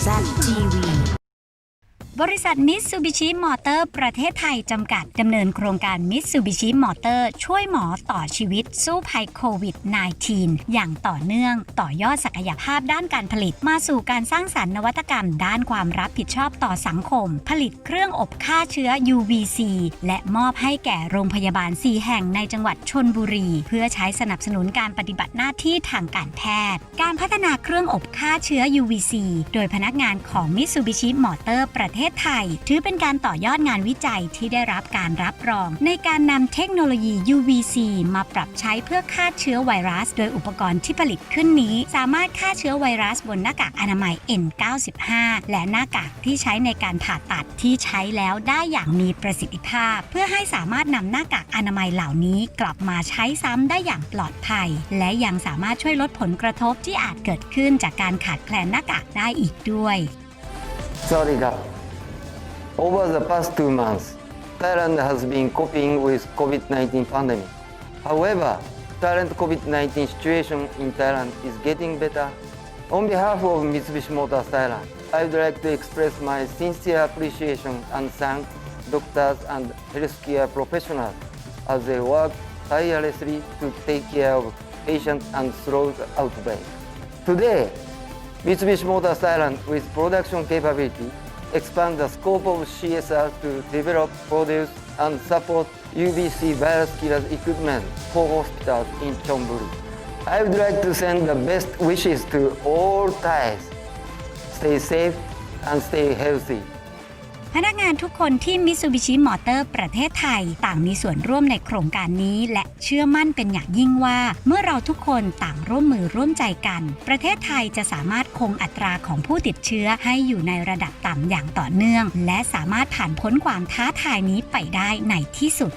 Zach TV. บริษัทมิตซูบิชิมอเตอร์ประเทศไทย จำกัดดำเนินโครงการมิตซูบิชิมอเตอร์ช่วยหมอต่อชีวิตสู้ภัยโควิด -19 อย่างต่อเนื่อง ต่อยอดศักยภาพด้านการผลิตมาสู่การสร้างสรรค์นวัตกรรม ด้านความรับผิดชอบต่อสังคม ผลิตเครื่องอบฆ่าเชื้อ UVC และมอบให้แก่โรงพยาบาล 4 แห่งในจังหวัดชนบุรี เพื่อใช้สนับสนุนการปฏิบัติหน้าที่ทางการแพทย์ การพัฒนาเครื่องอบฆ่าเชื้อ UVC โดยพนักงานของ Mitsubishi Motor ประเทศไทย ถือเป็นการต่อยอดงานวิจัยที่ได้รับการรับรอง ในการนำเทคโนโลยี UVC มาปรับใช้เพื่อฆ่าเชื้อไวรัส โดยอุปกรณ์ที่ผลิตขึ้นนี้ สามารถฆ่าเชื้อไวรัสบนหน้ากากอนามัย N95 และหน้ากากที่ใช้ในการผ่าตัดที่ใช้แล้วได้อย่างมีประสิทธิภาพ เพื่อให้สามารถนำหน้ากากอนามัยเหล่านี้กลับมาใช้ซ้ำได้อย่างปลอดภัย และยังสามารถช่วยลดผลกระทบที่อาจเกิดขึ้นจากการขาดแคลนหน้ากากได้อีกด้วย Sorry, God. Over the past two months, Thailand has been coping with COVID-19 pandemic. However, current COVID-19 situation in Thailand is getting better. On behalf of Mitsubishi Motors Thailand, I would like to express my sincere appreciation and thank doctors and healthcare professionals as they work tirelessly to take care of patients and through the outbreak. Today, Mitsubishi Motors Thailand with production capability expand the scope of CSR to develop, produce and support UBC killer equipment for hospitals in Chonburi. I would like to send the best wishes to all Thais. Stay safe and stay healthy. พนักงานทุกคนที่ Mitsubishi Motor ประเทศไทย ต่างมีส่วนร่วมในโครงการนี้ และเชื่อมั่นเป็นอย่างยิ่งว่า เมื่อเราทุกคนต่างร่วมมือร่วมใจกัน ประเทศไทยจะสามารถคงอัตราของผู้ติดเชื้อให้อยู่ในระดับต่ำอย่างต่อเนื่อง และสามารถผ่านพ้นความท้าทายนี้ไปได้ในที่สุด